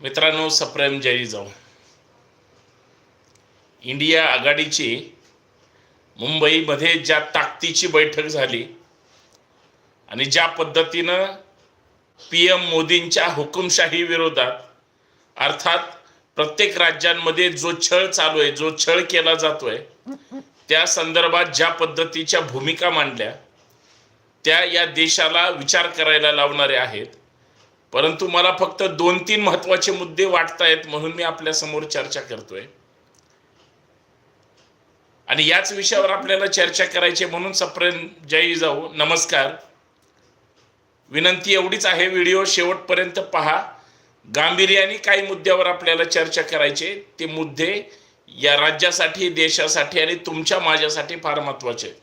मित्रांनो सप्रेम जय जाऊ. इंडिया आघाडीची मुंबईमध्ये ज्या ताकदीची बैठक झाली आणि ज्या पद्धतीनं पी एम मोदींच्या हुकुमशाही विरोधात अर्थात प्रत्येक राज्यांमध्ये जो छळ चालू आहे जो छळ केला जातोय त्या संदर्भात ज्या पद्धतीच्या भूमिका मांडल्या त्या या देशाला विचार करायला लावणारे आहेत. परंतु मला फक्त दोन तीन महत्त्वाचे मुद्दे वाटतायत म्हणून मी आपल्यासमोर चर्चा करतोय. आणि याच विषयावर आपल्याला चर्चा करायची म्हणून सप्रेम जयी जाऊ. नमस्कार. विनंती एवढीच आहे व्हिडिओ शेवटपर्यंत पहा. गांभीर्याने काही मुद्द्यावर आपल्याला चर्चा करायचे ते मुद्दे या राज्यासाठी देशासाठी आणि तुमच्या माझ्यासाठी फार महत्त्वाचे आहेत.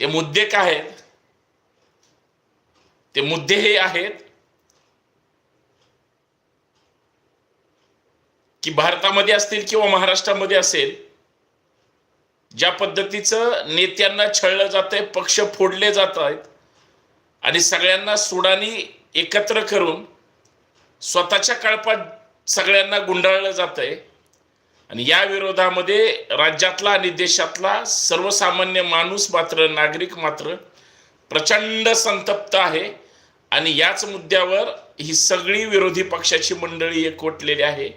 ते मुद्दे काय आहेत? ते मुद्दे हे आहेत की भारतामध्ये असतील किंवा महाराष्ट्रामध्ये असेल ज्या पद्धतीचं नेत्यांना छळलं जात आहे पक्ष फोडले जात आहेत आणि सगळ्यांना सुडानी एकत्र करून स्वतःच्या कळपात सगळ्यांना गुंडाळलं जात आहे आणि या विरोधामध्ये राज्यातला आणि देशातला सर्वसामान्य माणूस मात्र नागरिक मात्र प्रचंड संतप्त आहे. आणि याच मुद्द्यावर ही सगळी विरोधी पक्षाची मंडळी एकवटलेली आहे.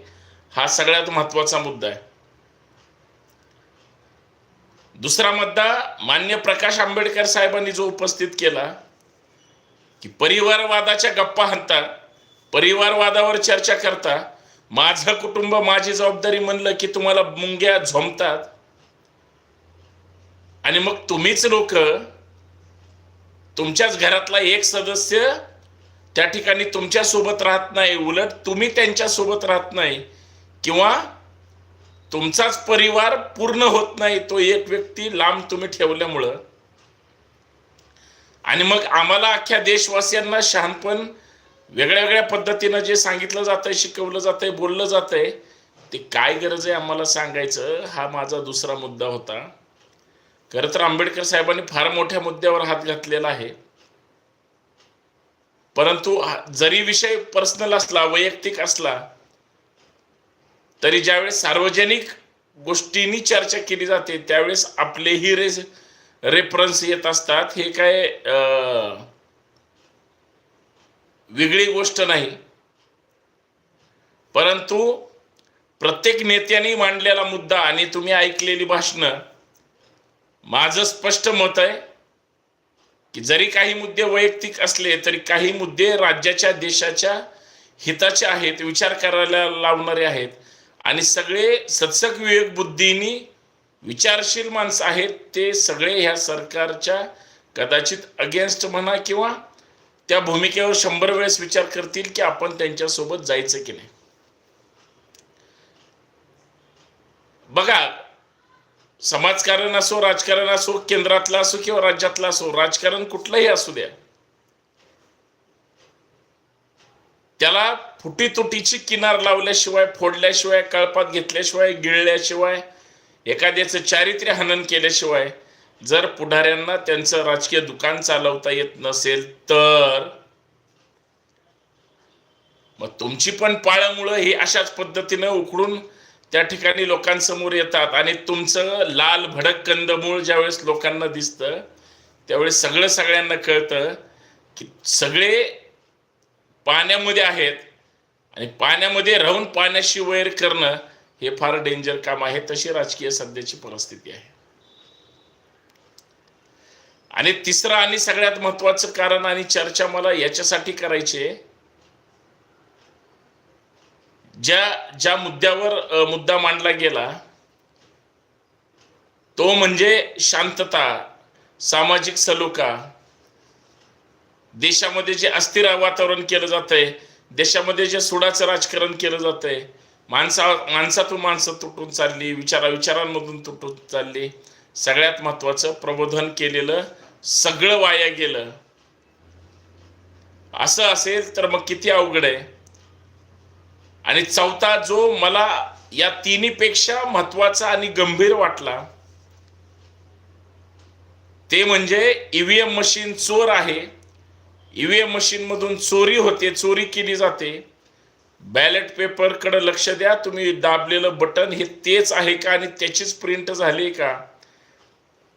हा सगळ्यात महत्त्वाचा मुद्दा आहे. दुसरा मुद्दा मान्य प्रकाश आंबेडकर साहेबांनी जो उपस्थित केला की परिवारवादाच्या गप्पा हाणता परिवारवादावर चर्चा करता माझं कुटुंब माझी जबाबदारी म्हणलं की तुम्हाला मुंग्या झोमतात. आणि मग तुम्हीच लोक तुमच्याच घरातला एक सदस्य त्या ठिकाणी तुमच्यासोबत राहत नाही. उलट तुम्ही त्यांच्यासोबत राहत नाही. किंवा तुमचाच परिवार पूर्ण होत नाही. तो एक व्यक्ती लांब तुम्ही ठेवल्यामुळं. आणि मग आम्हाला अख्ख्या देशवासियांना शहाणपण वेगळ्या वेगळ्या पद्धतीनं जे सांगितलं जातंय शिकवलं जातंय बोललं जातंय ते काय गरज आहे आम्हाला सांगायचं? हा माझा दुसरा मुद्दा होता. खरं तर आंबेडकर साहेबांनी फार मोठ्या मुद्द्यावर हात घातलेला आहे. परंतु जरी विषय पर्सनल असला वैयक्तिक असला तरी ज्यावेळेस सार्वजनिक गोष्टींनी चर्चा केली जाते त्यावेळेस आपलेही रे रेफरन्स येत असतात. हे काय वेगळी गोष्ट नाही. परंतु प्रत्येक नेत्याने मांडलेला मुद्दा आणि तुम्ही ऐकलेली भाषणं माझं स्पष्ट मत आहे की जरी काही मुद्दे वैयक्तिक असले तरी काही मुद्दे राज्याच्या देशाच्या हिताचे आहेत विचार करायला लावणारे आहेत. आणि सगळे सत्सक विवेक बुद्धीनी विचारशील माणसं आहेत ते सगळे ह्या सरकारच्या कदाचित अगेन्स्ट म्हणा किंवा त्या भूमिकेवर शंभर वेळेस विचार करतील की आपण त्यांच्यासोबत जायचं की नाही. बघा समाजकारण असो राजकारण असो केंद्रातलं असो किंवा राज्यातलं असो राजकारण कुठलंही असू द्या. त्याला फुटी तुटीची किनार लावल्याशिवाय फोडल्याशिवाय कळपात घेतल्याशिवाय गिळल्याशिवाय एखाद्याचं चारित्र्य हनन केल्याशिवाय जर पुढाऱ्यांना त्यांचं राजकीय दुकान चालवता येत नसेल तर मग तुमची पण पाळमुळं ही अशाच पद्धतीनं उकडून त्या ठिकाणी लोकांसमोर येतात आणि तुमचं लाल भडक कंदमूळ ज्यावेळेस लोकांना दिसतं त्यावेळेस सगळं सगळ्यांना कळतं की सगळे पाण्यामध्ये आहेत आणि पाण्यामध्ये राहून पाण्याशी वैर करणं हे फार डेंजर काम आहे. तशी राजकीय सध्याची परिस्थिती आहे. आणि तिसरं आणि सगळ्यात महत्वाचं कारण आणि चर्चा मला याच्यासाठी करायची आहे ज्या ज्या मुद्द्यावर मुद्दा मांडला गेला तो म्हणजे शांतता सामाजिक सलोखा. देशामध्ये जे अस्थिर वातावरण केलं जातंय देशामध्ये जे सुडाचं राजकारण केलं जातंय माणसा माणसातून माणसं तुटून चालली विचारा विचारांमधून तुटून चालली सगळ्यात महत्वाचं प्रबोधन केलेलं सगळं वाया गेलं. असं असेल तर मग किती अवघड आहे? आणि चौथा जो मला या तिन्हीपेक्षा महत्त्वाचा आणि गंभीर वाटला ते म्हणजे ईव्हीएम मशीन चोर आहे. ईव्हीएम मशीन मधून चोरी होते चोरी केली जाते. बॅलेट पेपरकडे लक्ष द्या तुम्ही दाबलेलं बटन हे तेच आहे का आणि त्याचीच प्रिंट झाली का?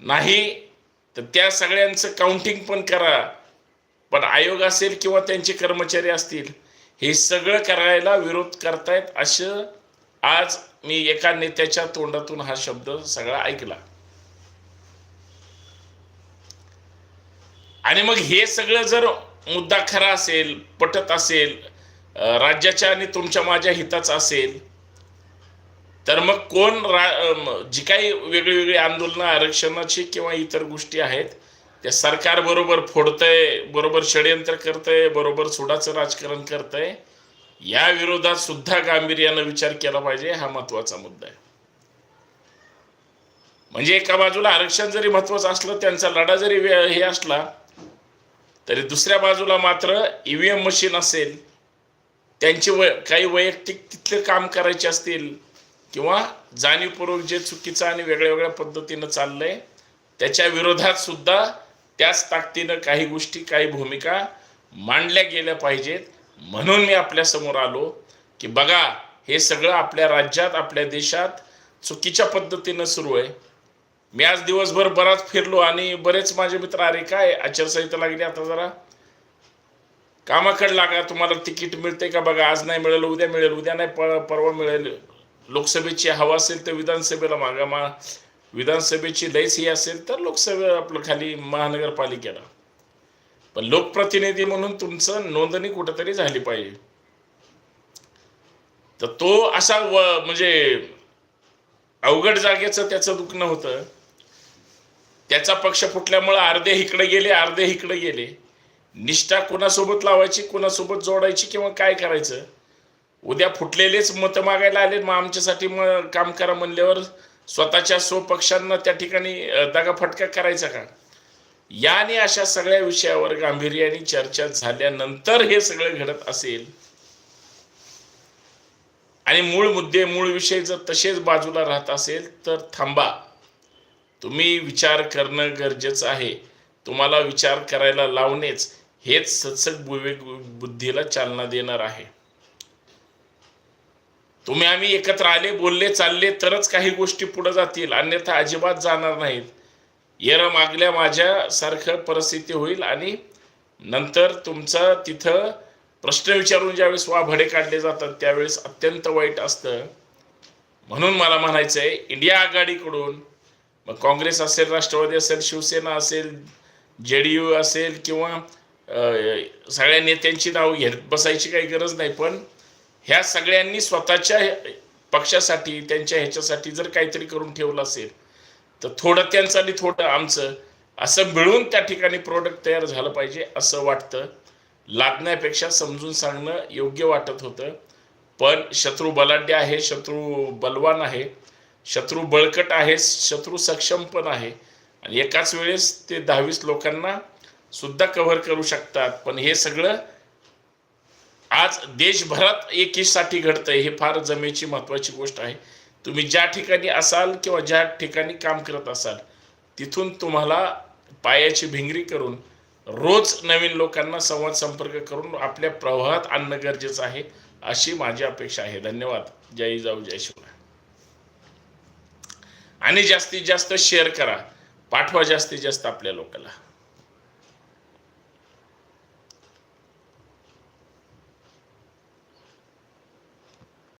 नाही तर त्या सगळ्यांचं काउंटिंग पण करा. पण आयोग असेल किंवा त्यांचे कर्मचारी असतील हे सगळं करायला विरोध करतायत असं आज मी एका नेत्याच्या तोंडातून हा शब्द सगळा ऐकला. आणि मग हे सगळं जर मुद्दा खरा असेल पटत असेल राज्याच्या आणि तुमच्या माझ्या हिताचा असेल तर मग कोण रा जी काही वेगळी वेगळी आंदोलनं आरक्षणाची किंवा इतर गोष्टी आहेत त्या सरकार बरोबर फोडतंय बरोबर षडयंत्र करतंय बरोबर सुडाचं राजकारण करतंय या विरोधात सुद्धा गांभीर्यानं विचार केला पाहिजे हा महत्त्वाचा मुद्दा आहे. म्हणजे एका बाजूला आरक्षण जरी महत्वाचं असलं त्यांचा लढा जरी हे असला तरी दुसऱ्या बाजूला मात्र ईव्हीएम मशीन असेल त्यांचे वय काही वैयक्तिक तिथले काम करायचे असतील किंवा जाणीवपूर्वक जे चुकीचं आणि वेगळ्या वेगळ्या पद्धतीनं चाललंय त्याच्या विरोधात सुद्धा त्याच ताकदीनं काही गोष्टी काही भूमिका मांडल्या गेल्या पाहिजेत. म्हणून मी आपल्यासमोर आलो की बघा हे सगळं आपल्या राज्यात आपल्या देशात चुकीच्या पद्धतीनं सुरू आहे. मी आज दिवसभर बराच फिरलो आणि बरेच माझे मित्र अरे काय आचारसंहिता लागली आता जरा? कामाकडे लागा तुम्हाला तिकीट मिळते का बघा? आज नाही मिळेल उद्या मिळेल उद्या नाही परवा मिळेल. लोकसभेची हवा असेल तर विधानसभेला मागा मा विधानसभेची लयच ही असेल तर लोकसभे आपलं खाली महानगरपालिकेला. पण लोकप्रतिनिधी म्हणून तुमचं नोंदणी कुठंतरी झाली पाहिजे. तर तो असा व म्हणजे अवघड जागेचं त्याचं दुखणं होतं. त्याचा पक्ष फुटल्यामुळं अर्धे इकडे गेले अर्धे इकडे गेले. निष्ठा कोणासोबत लावायची कोणासोबत जोडायची किंवा काय करायचं? उद्या फुटलेलेच मतं मागायला आले मग आमच्यासाठी मग काम करा म्हणल्यावर स्वतःच्या स्वपक्षांना त्या ठिकाणी दगाफटका करायचा का? या आणि अशा सगळ्या विषयावर गांभीर्याने चर्चा झाल्यानंतर हे सगळं घडत असेल. आणि मूळ मुद्दे मूळ विषय जर तसेच बाजूला राहत असेल तर थांबा. तुम्ही विचार करणं गरजेचं आहे. तुम्हाला विचार करायला लावणेच हेच सत्सक विवेक बुद्धीला चालना देणार आहे. तुम्ही आम्ही एकत्र आले बोलले चालले तरच काही गोष्टी पुढे जातील. अन्यथा अजिबात जाणार नाहीत. येर मागल्या माझ्यासारखं परिस्थिती होईल आणि नंतर तुमचं तिथं प्रश्न विचारून ज्यावेळेस वा भडे काढले जातात त्यावेळेस अत्यंत वाईट असतं. म्हणून मला म्हणायचं आहे इंडिया आघाडीकडून मग काँग्रेस असेल राष्ट्रवादी असेल शिवसेना असेल जे डी यू असेल किंवा सगळ्या नेत्यांची नावं घेत बसायची काही गरज नाही पण ह्या सगळ्यांनी स्वतःच्या पक्षासाठी त्यांच्या ह्याच्यासाठी जर काहीतरी करून ठेवलं असेल तर थोडं त्यांचं आणि थोडं आमचं असं मिळून त्या ठिकाणी प्रोडक्ट तयार झालं पाहिजे असं वाटतं. लादण्यापेक्षा समजून सांगणं योग्य वाटत होतं. पण शत्रू बलाढ्य आहे शत्रू बलवान आहे शत्रू बळकट आहे शत्रू सक्षम पण आहे. आणि एकाच वेळेस ते दहावीस लोकांना सुद्धा कव्हर करू शकतात. पण हे सगळं आज देशभरात एकीसाठी घडतंय हे फार जमेची महत्त्वाची गोष्ट आहे. तुम्ही ज्या ठिकाणी असाल किंवा ज्या ठिकाणी काम करत असाल तिथून तुम्हाला पायाची भिंगरी करून रोज नवीन लोकांना संवाद संपर्क करून आपल्या प्रवाहात आणणं गरजेचं आहे अशी माझी अपेक्षा आहे. धन्यवाद. जय जाऊ जय शिवराय. आणि जास्तीत जास्त शेअर करा. पाठवा जास्तीत जास्त आपल्या लोकांना.